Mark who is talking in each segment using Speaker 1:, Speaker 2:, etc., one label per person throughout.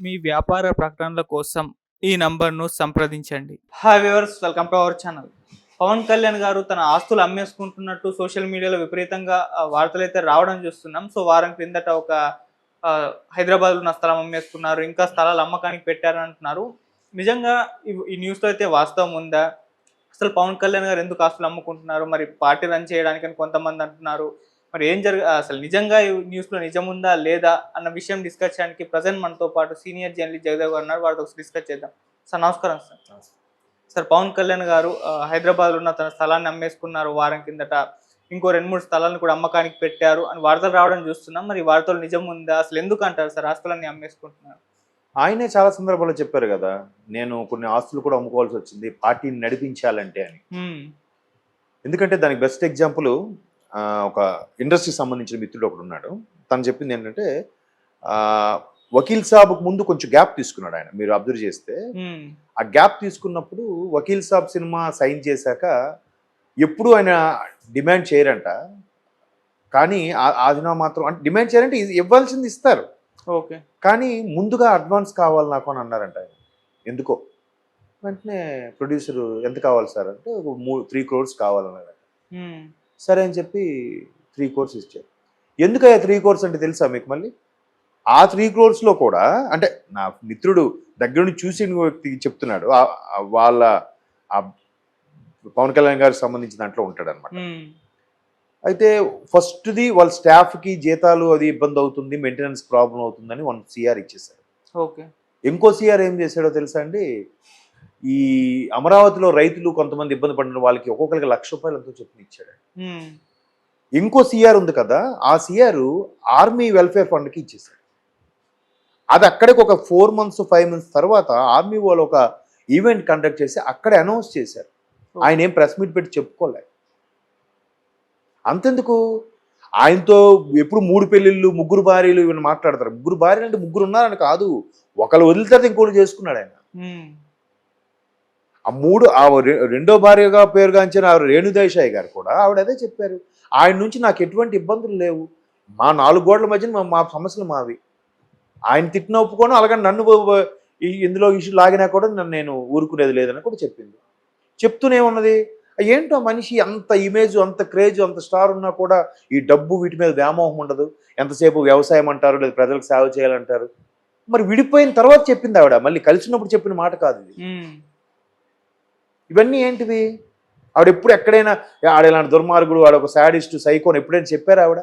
Speaker 1: మీ వ్యాపార ప్రకటనల కోసం ఈ నంబర్ను సంప్రదించండి. Hi viewers welcome to our channel Pawan Kalyan గారు తన ఆస్తులు అమ్మేసుకుంటున్నట్టు సోషల్ మీడియాలో విపరీతంగా వార్తలు అయితే రావడం చూస్తున్నాం. సో వారం క్రిందట ఒక హైదరాబాద్లో ఉన్న స్థలం అమ్మేసుకున్నారు. ఇంకా స్థలాలు అమ్మకానికి పెట్టారు అంటున్నారు నిజంగా ఈ- న్యూస్లో అయితే వాస్తవం ఉందా? అసలు పవన్ కళ్యాణ్ గారు ఎందుకు ఆస్తులు అమ్ముకుంటున్నారు? మరి పార్టీ రన్ చేయడానికి కొంతమంది అంటున్నారు. మరి ఏం జరగ అసలు నిజంగా ఈ న్యూస్లో నిజం ఉందా లేదా అన్న విషయం డిస్కస్ చేయడానికి ప్రజెంట్ మనతో పాటు సీనియర్ జర్నలిస్ట్ జగదేవ్ గారు ఉన్నారు. వారితో డిస్కస్ చేద్దాం. సార్ నమస్కారం సార్. సార్ పవన్ కళ్యాణ్ గారు హైదరాబాద్లో ఉన్న తన స్థలాన్ని అమ్మేసుకున్నారు వారం కిందట. ఇంకో రెండు మూడు స్థలాలను కూడా అమ్మకానికి పెట్టారు అని వార్తలు రావడం చూస్తున్నాం. మరి వార్తలు నిజం ఉందా అసలు ఎందుకు అంటారు సార్? ఆస్తులన్నీ అమ్మేసుకుంటున్నారు.
Speaker 2: ఆయనే చాలా సందర్భాల్లో చెప్పారు కదా నేను కొన్ని ఆస్తులు కూడా అమ్ముకోవాల్సి వచ్చింది పార్టీని నడిపించాలంటే అని. ఎందుకంటే దానికి బెస్ట్ ఎగ్జాంపుల్ ఒక ఇండస్ట్రీకి సంబంధించిన మిత్రుడు ఒకడు ఉన్నాడు. తను చెప్పింది ఏంటంటే వకీల్ సాబ్కు ముందు కొంచెం గ్యాప్ తీసుకున్నాడు ఆయన. మీరు అబ్జర్వ్ చేస్తే. ఆ గ్యాప్ తీసుకున్నప్పుడు వకీల్ సాబ్ సినిమా సైన్ చేశాక ఎప్పుడు ఆయన డిమాండ్ చేయరంట. కానీ ఆ- ఆ దినం మాత్రం అంటే డిమాండ్ చేయాలంటే ఇవ్వాల్సింది ఇస్తారు.
Speaker 1: ఓకే.
Speaker 2: కానీ ముందుగా అడ్వాన్స్ కావాలి నాకు అని అన్నారంట ఆయన. ఎందుకో? వెంటనే ప్రొడ్యూసర్ ఎంత కావాలి సార్ అంటే ఒక మూడు త్రీ క్రోర్స్ కావాలన్నారు. సరే అని చెప్పి త్రీ కోర్స్ ఇచ్చారు. ఎందుకయ్యా త్రీ కోర్స్ అంటే తెలుసా మీకు మళ్ళీ? ఆ త్రీ క్రోర్స్లో కూడా అంటే నా మిత్రుడు దగ్గర నుంచి చూసిన వ్యక్తి చెప్తున్నాడు వాళ్ళ ఆ పవన్ కళ్యాణ్ గారికి సంబంధించిన దాంట్లో ఉంటాడు అనమాట. అయితే ఫస్ట్ది వాళ్ళ స్టాఫ్కి జీతాలు అది ఇబ్బంది అవుతుంది మెయింటెనెన్స్ ప్రాబ్లం అవుతుందని వన్ సిఆర్ ఇచ్చేసారు
Speaker 1: ఓకే.
Speaker 2: ఇంకో సిఆర్ ఏం చేశాడో తెలుసా అండి? ఈ అమరావతిలో రైతులు కొంతమంది ఇబ్బంది పడిన వాళ్ళకి ఒక్కొక్కరికి లక్ష రూపాయలు ఎంతో చొప్పున ఇచ్చాడు. ఇంకో సిఆర్ ఉంది కదా ఆ సిఆర్ ఆర్మీ వెల్ఫేర్ ఫండ్కి ఇచ్చేసాడు అది అక్కడికి ఒక ఫోర్ మంత్స్ ఫైవ్ మంత్స్ తర్వాత ఆర్మీ వాళ్ళు ఒక ఈవెంట్ కండక్ట్ చేసి అక్కడ అనౌన్స్ చేశారు. ఆయన ఏం ప్రెస్ మీట్ పెట్టి చెప్పుకోలే. అంతెందుకు? ఆయనతో ఎప్పుడు మూడు పెళ్ళిళ్ళు ముగ్గురు భార్యలు ఇవన్నీ మాట్లాడతారు. ముగ్గురు భార్యలు అంటే ముగ్గురు ఉన్నారని కాదు ఒకళ్ళు వదిలితే ఇంకోటి చేసుకున్నాడు ఆయన. ఆ మూడు ఆ రెండో భార్యగా పేరుగాంచిన ఆ గారు కూడా ఆవిడ అదే చెప్పారు. ఆయన నుంచి నాకు ఎటువంటి ఇబ్బందులు లేవు. మా నాలుగు గోడల మధ్యన మా- మా సమస్యలు మావి. ఆయన తిట్టిన ఒప్పుకోను అలాగే నన్ను ఇందులో ఇష్యూ లాగినా కూడా నన్ను నేను ఊరుకునేది లేదని కూడా చెప్పింది. చెప్తూనే ఉన్నది. ఏంటో మనిషి అంత ఇమేజ్ అంత క్రేజ్ అంత స్టార్ ఉన్నా కూడా ఈ డబ్బు వీటి మీద వ్యామోహం ఉండదు. ఎంతసేపు వ్యవసాయం అంటారు లేదా ప్రజలకు సేవ చేయాలంటారు. మరి విడిపోయిన తర్వాత చెప్పింది ఆవిడ. మళ్ళీ కలిసినప్పుడు చెప్పిన మాట కాదు ఇది. ఇవన్నీ ఏంటివి ఆవిడ ఎప్పుడు ఎక్కడైనా ఆడ ఇలాంటి దుర్మార్గుడు ఆడ ఒక శాడిస్ట్ సైకోని ఎప్పుడైనా చెప్పారా ఆవిడ?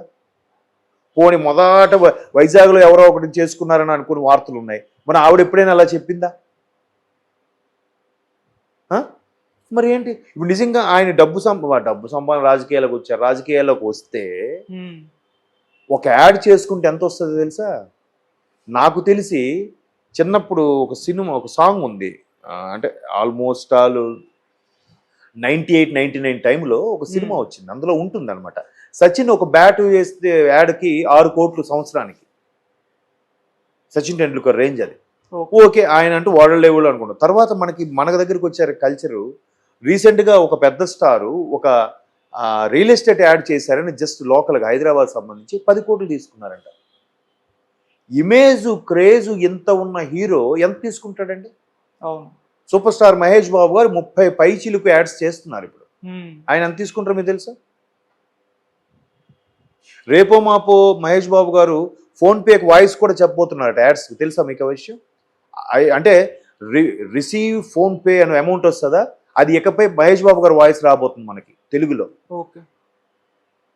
Speaker 2: పోని మొదట వైజాగ్లో ఎవరో ఒకటి చేసుకున్నారని అనుకుని వార్తలు ఉన్నాయి. మరి ఆవిడ ఎప్పుడైనా అలా చెప్పిందా? మరి ఏంటి? ఇప్పుడు నిజంగా ఆయన డబ్బు సంప డబ్బు సంపాదన రాజకీయాలకు వచ్చారు. రాజకీయాల్లోకి వస్తే. ఒక యాడ్ చేసుకుంటే ఎంత వస్తుంది తెలుసా? నాకు తెలిసి చిన్నప్పుడు ఒక సినిమా ఒక సాంగ్ ఉంది. అంటే almost all ninety eight ninety nine టైంలో ఒక సినిమా. వచ్చింది. అందులో ఉంటుంది అనమాట సచిన్ ఒక బ్యాట్ వేస్తే యాడ్కి ఆరు కోట్లు సంవత్సరానికి. సచిన్ టెండూల్కర్ రేంజ్ అది.
Speaker 1: ఓకే.
Speaker 2: ఆయన అంటూ వరల్డ్ లెవెల్ అనుకున్నాం తర్వాత మనకి మన దగ్గరికి వచ్చారు కల్చరు రీసెంట్గా ఒక పెద్ద స్టారు ఒక రియల్ ఎస్టేట్ యాడ్ చేశారని జస్ట్ లోకల్గా హైదరాబాద్ సంబంధించి పది కోట్లు తీసుకున్నారంట. ఇమేజ్ క్రేజ్ ఎంత ఉన్న హీరో ఎంత తీసుకుంటాడండి?
Speaker 1: అవును.
Speaker 2: సూపర్ స్టార్ మహేష్ బాబు గారు ముప్పై పైచిలకు యాడ్స్ చేస్తున్నారు ఇప్పుడు. ఆయన ఎంత తీసుకుంటారో మీకు తెలుసా? రేపో మాపో మహేష్ బాబు గారు ఫోన్ పేకి వాయిస్ కూడా చెప్పబోతున్నారట యాడ్స్. తెలుసా మీకు విషయం? అంటే రి రిసీవ్ ఫోన్ పే అనే అమౌంట్ వస్తుందా? అది ఇకపై మహేష్ బాబు గారు వాయిస్ రాబోతుంది మనకి తెలుగులో.
Speaker 1: ఓకే.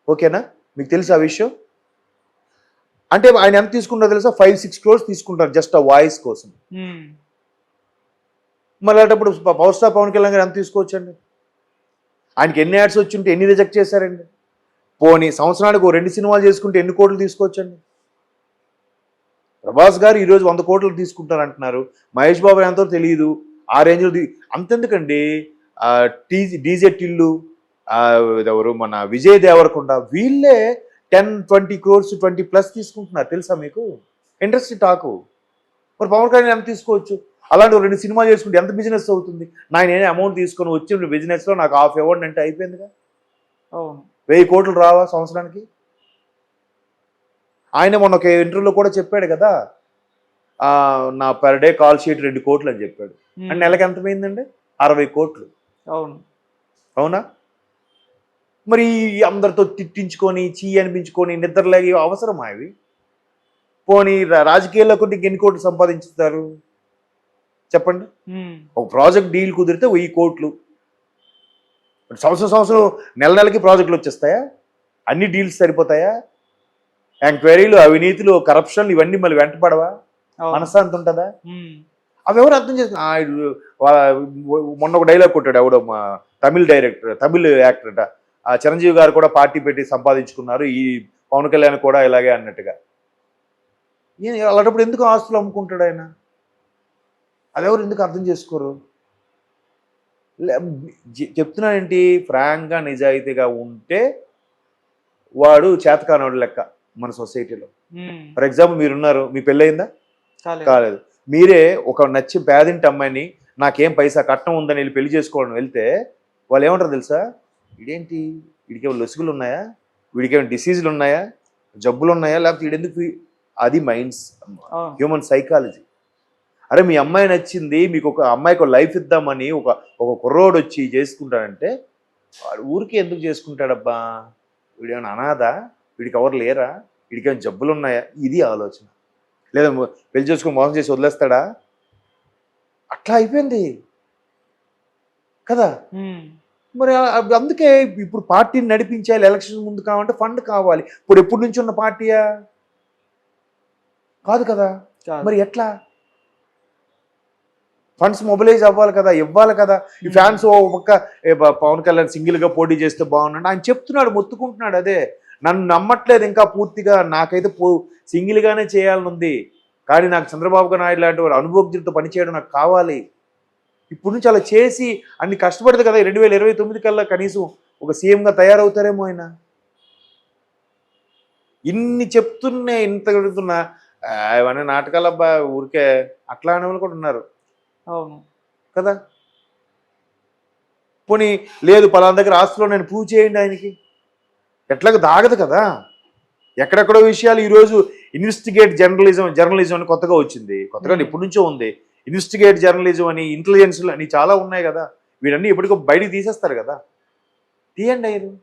Speaker 2: ఓకేనా? మీకు తెలుసా ఆ విషయం? అంటే ఆయన ఎంత తీసుకుంటారో తెలుసా? ఫైవ్ సిక్స్ క్రోర్స్ తీసుకుంటారు జస్ట్ ఆ వాయిస్ కోసం. మళ్ళీ అలాంటప్పుడు పవర్ స్టార్ పవన్ కళ్యాణ్ గారు ఎంత తీసుకోవచ్చండి? ఆయనకి ఎన్ని యాడ్స్ వచ్చి ఉంటే ఎన్ని రిజెక్ట్ చేశారండి? పోనీ సంవత్సరానికి ఓ రెండు సినిమాలు చేసుకుంటే ఎన్ని కోట్లు తీసుకోవచ్చండి? ప్రభాస్ గారు ఈరోజు వంద కోట్లు తీసుకుంటారు అంటున్నారు మహేష్ బాబు ఎంతో తెలియదు ఆ రేంజ్లో అంతెందుకండి. ఆ, డీజే టిల్లు ఎవరు మన విజయ్ దేవరకొండ. వీళ్ళే ten twenty crores twenty plus తీసుకుంటున్నారు. తెలుసా మీకు? Industry talk. మరి పవన్ కళ్యాణ్ ఎంత తీసుకోవచ్చు? అలాంటి రెండు సినిమాలు చేసుకుంటే ఎంత బిజినెస్ అవుతుంది? నా నేను అమౌంట్ తీసుకొని వచ్చిన బిజినెస్లో నాకు హాఫ్ ఇవ్వండి అంటే అయిపోయిందిగా.
Speaker 1: అవును.
Speaker 2: వెయ్యి కోట్లు రావా సంవత్సరానికి? ఆయన మొన్న ఒక ఇంటర్వ్యూలో కూడా చెప్పాడు కదా నా పర్ డే కాల్ షీట్ రెండు కోట్లు అని చెప్పాడు. అండ్ నెలకి ఎంత పోయిందండి? అరవై కోట్లు.
Speaker 1: అవును.
Speaker 2: అవునా? మరి అందరితో తిట్టించుకొని చీ అనిపించుకొని నిద్రలేగి అవసరమా ఇవి? పోనీ రాజకీయాల్లో కొన్ని ఎన్ని కోట్లు సంపాదించుతారు? చెప్పండి. ఒక ప్రాజెక్ట్ డీల్ కుదిరితే వెయ్యి కోట్లు. సంవత్సరం సంవత్సరం నెల నెలకి ప్రాజెక్టులు వచ్చేస్తాయా? అన్ని డీల్స్ సరిపోతాయా? ఎంక్వైరీలు అవినీతులు కరప్షన్ ఇవన్నీ మళ్ళీ వెంటపడవా. మనశ్శాంతి ఉంటుందా? అవి ఎవరు అర్థం వా- మొన్న ఒక డైలాగ్ కొట్టాడు ఎవడో తమిళ్ డైరెక్టర్ తమిళ్ యాక్టర్ అట ఆ చిరంజీవి గారు కూడా పార్టీ పెట్టి సంపాదించుకున్నారు. ఈ పవన్ కళ్యాణ్ కూడా ఇలాగే అన్నట్టుగా. అలాంటప్పుడు ఎందుకు ఆస్తులు అమ్ముకుంటాడు ఆయన? అదెవరు ఎందుకు అర్థం చేసుకోరు? చెప్తున్నానేంటి? ఫ్రాంక్గా నిజాయితీగా ఉంటే వాడు చేతకానోడు లెక్క మన సొసైటీలో. ఫర్ ఎగ్జాంపుల్ మీరున్నారు మీ పెళ్ళయిందా?
Speaker 1: కాలేదు.
Speaker 2: కాలేదు. మీరే ఒక నచ్చి పేదింటి అమ్మాయిని నాకేం పైసా కట్నం ఉందని వెళ్ళి పెళ్ళి చేసుకోవడం వెళ్తే వాళ్ళు ఏమంటారు తెలుసా? ఇదేంటి వీడికేమో లొసుగులు ఉన్నాయా వీడికేమో డిసీజులు ఉన్నాయా జబ్బులు ఉన్నాయా లేకపోతే వీడెందుకు అది మైండ్స్. Human psychology. అరే మీ అమ్మాయి నచ్చింది మీకు ఒక అమ్మాయికి ఒక లైఫ్ ఇద్దామని ఒక ఒక కుర్రోడు వచ్చి చేసుకుంటాడంటే వాడు ఊరికి ఎందుకు చేసుకుంటాడబ్బా? వీడేమైనా అనాథ? వీడికి ఎవరు లేరా? వీడికి ఏమైనా జబ్బులు ఉన్నాయా? ఇది ఆలోచన. లేదా పెళ్ళి చేసుకుని మోసం చేసి వదిలేస్తాడా? అట్లా అయిపోయింది. కదా? మరి అందుకే ఇప్పుడు పార్టీని నడిపించాలి ఎలక్షన్ ముందు కావాలంటే ఫండ్ కావాలి. ఇప్పుడు ఎప్పటి నుంచి ఉన్న పార్టీయా? కదా? కాదు. మరి ఎట్లా? ఫండ్స్ మొబిలైజ్ అవ్వాలి కదా ఇవ్వాలి కదా. ఈ
Speaker 1: ఉమ్,
Speaker 2: ఫ్యాన్స్ ఓ బ- పవన్ కళ్యాణ్ సింగిల్గా పోటీ చేస్తే బాగున్నాడు ఆయన చెప్తున్నాడు మొత్తుకుంటున్నాడు అదే. నన్ను నమ్మట్లేదు ఇంకా పూర్తిగా. నాకైతే పో సింగిల్ గానే చేయాలని ఉంది కానీ నాకు చంద్రబాబు నాయుడు లాంటి వాడు అనుభవజ్ఞులతో పనిచేయడం నాకు కావాలి. ఇప్పుడు నుంచి అలా చేసి అన్ని కష్టపడదు కదా. రెండు వేల ఇరవై తొమ్మిది కల్లా కనీసం ఒక సీఎం గా తయారవుతారేమో ఆయన. ఇన్ని చెప్తున్నా ఇంత పెడుతున్నా "ఆ, ఇవన్నీ నాటకాలు అబ్బా ఊరికే అట్లా అనే వాళ్ళు కూడా ఉన్నారు.
Speaker 1: అవును.
Speaker 2: కదా? పోనీ లేదు పలానా దగ్గర ఆస్తులో నేను ప్రూవ్ చేయండి ఆయనకి. ఎట్లాగ దాగదు కదా? ఎక్కడెక్కడో విషయాలు ఈరోజు ఇన్వెస్టిగేట్ జర్నలిజం జర్నలిజం అని కొత్తగా వచ్చింది. కొత్తగా. ఎప్పటి నుంచో ఉంది. ఇన్వెస్టిగేట్ జర్నలిజం అని ఇంటెలిజెన్స్ అని చాలా ఉన్నాయి కదా? వీడన్నీ ఎప్పటికో బయటికి తీసేస్తారు కదా? తీయండి అయ్యారు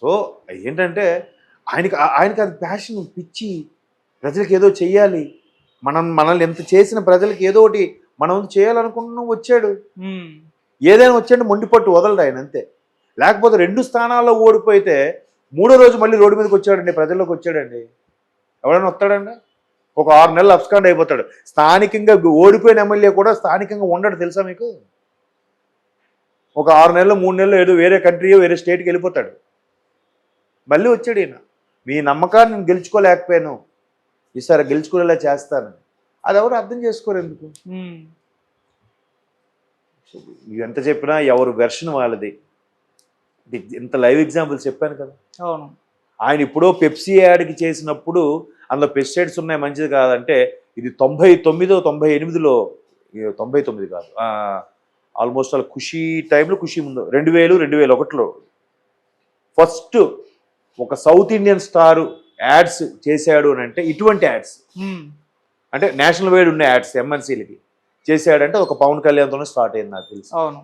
Speaker 2: సో ఏంటంటే ఆయనకి ఆయనకి అది ప్యాషన్ పిచ్చి. ప్రజలకు ఏదో చెయ్యాలి. మనం మనల్ని ఎంత చేసిన ప్రజలకు ఏదో ఒకటి మనం చేయాలనుకుంటున్నాం వచ్చాడు. ఏదైనా వచ్చాడు మొండిపట్టు వదలడు ఆయన అంతే. లేకపోతే రెండు స్థానాల్లో ఓడిపోతే మూడో రోజు మళ్ళీ రోడ్డు మీదకి వచ్చాడండి ప్రజల్లోకి వచ్చాడండి. ఎవడైనా వస్తాడండి? ఒక ఆరు నెలలు అబ్స్కాండ్ అయిపోతాడు. స్థానికంగా ఓడిపోయిన ఎమ్మెల్యే కూడా స్థానికంగా ఉండడు తెలుసా మీకు? ఒక ఆరు నెలలు మూడు నెలలు ఏదో వేరే కంట్రీ వేరే స్టేట్కి వెళ్ళిపోతాడు. మళ్ళీ వచ్చాడు ఈయన. మీ నమ్మకాన్ని నేను గెలుచుకోలేకపోయాను. ఈసారి గెలుచుకునేలా చేస్తాను. అది ఎవరు అర్థం చేసుకోరు ఎందుకు? ఎంత చెప్పినా ఎవరు వెర్షన్ వాళ్ళది. ఇంత లైవ్ ఎగ్జాంపుల్స్ చెప్పాను కదా.
Speaker 1: అవును.
Speaker 2: ఆయన ఇప్పుడో పెప్సీ యాడ్కి చేసినప్పుడు అందులో పెస్టిసైడ్స్ ఉన్నాయి మంచిది కాదంటే ఇది తొంభై తొమ్మిదో తొంభై ఎనిమిదిలో తొంభై తొమ్మిది కాదు. ఆల్మోస్ట్ అలా ఖుషి టైంలో ఖుషి ముందు రెండు వేలు రెండు వేల ఒకటిలో. ఫస్ట్ ఒక సౌత్ ఇండియన్ స్టార్ యాడ్స్ చేశాడు అని అంటే ఇటువంటి యాడ్స్. అంటే నేషనల్ వైడ్ ఉన్న యాడ్స్ ఎంఎన్సీలకి చేశాడంటే ఒక పవన్ కళ్యాణ్తోనే స్టార్ట్ అయింది నాకు తెలిసి.
Speaker 1: అవును.